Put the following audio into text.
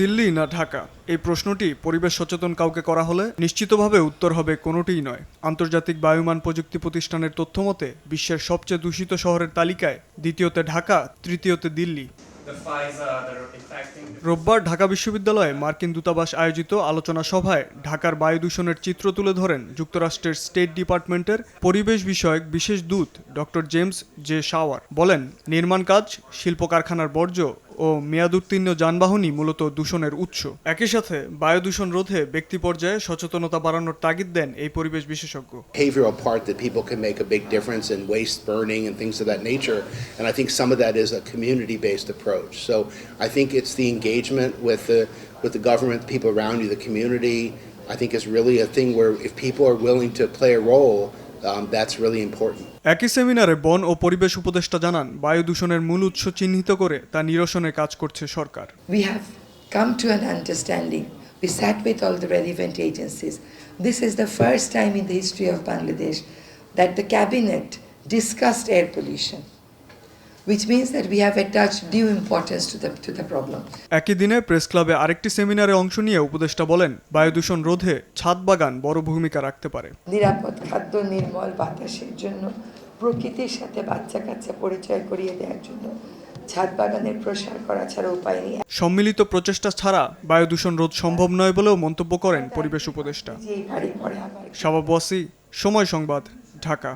দিল্লি না ঢাকা? এই প্রশ্নটি পরিবেশ সচেতন কাউকে করা হলে নিশ্চিতভাবে উত্তর হবে কোনোটিই নয়। আন্তর্জাতিক বায়ুমান প্রযুক্তি প্রতিষ্ঠানের তথ্যমতে বিশ্বের সবচেয়ে দূষিত শহরের তালিকায় দ্বিতীয়তে ঢাকা তৃতীয়তে দিল্লি। রোববার ঢাকা বিশ্ববিদ্যালয়ে মার্কিন দূতাবাস আয়োজিত আলোচনা সভায় ঢাকার বায়ু দূষণের চিত্র তুলে ধরেন যুক্তরাষ্ট্রের স্টেট ডিপার্টমেন্টের পরিবেশ বিষয়ক বিশেষ দূত ডক্টর জেমস জে শাওয়ার। বলেন নির্মাণ কাজ শিল্প কারখানার বর্জ্য ও মেয়াদোত্তীর্ণ যানবাহনই মূলত দূষণের উৎস একই সাথে বায়ু দূষণ রোধে ব্যক্তি পর্যায়ে সচেতনতা বাড়ানোর তাগিদ দেন এই পরিবেশ বিশেষজ্ঞ part that people can make a big difference in waste and things of that nature. And I think some of that is a community-based approach. So I think it's the engagement with with the government, people around you, the community. I think really a thing where if people are willing to play a role, Um, একই সেমিনারে বন ও পরিবেশ উপদেষ্টা জানান বায়ু দূষণের মূল উৎস চিহ্নিত করে তা নিরসনে কাজ করছে সরকার। We have come to an understanding we sat with all the relevant first time in history of Bangladesh that the discussed air pollution which means that we have attached due importance to the, to the problem. একই দিনে press ক্লাবে আরেকটি সেমিনারে অংশ নিয়ে উপদেষ্টা বলেন বায়ু দূষণ রোধে ছাদ বাগান বড় ভূমিকা রাখতে পারে। নিরাপদ খাদ্য নির্মল বাতাসের জন্য প্রকৃতির সাথে বাচ্চা কাচ্চা পরিচয় করিয়ে দেওয়ার জন্য ছাদ বাগানের প্রসার করা ছাড়া উপায় নেই। সম্মিলিত প্রচেষ্টা ছাড়া বায়ু দূষণ রোধ সম্ভব নয় বলেও মন্তব্য করেন পরিবেশ উপদেষ্টা। শাবাব ওয়াসি সময় সংবাদ ঢাকা।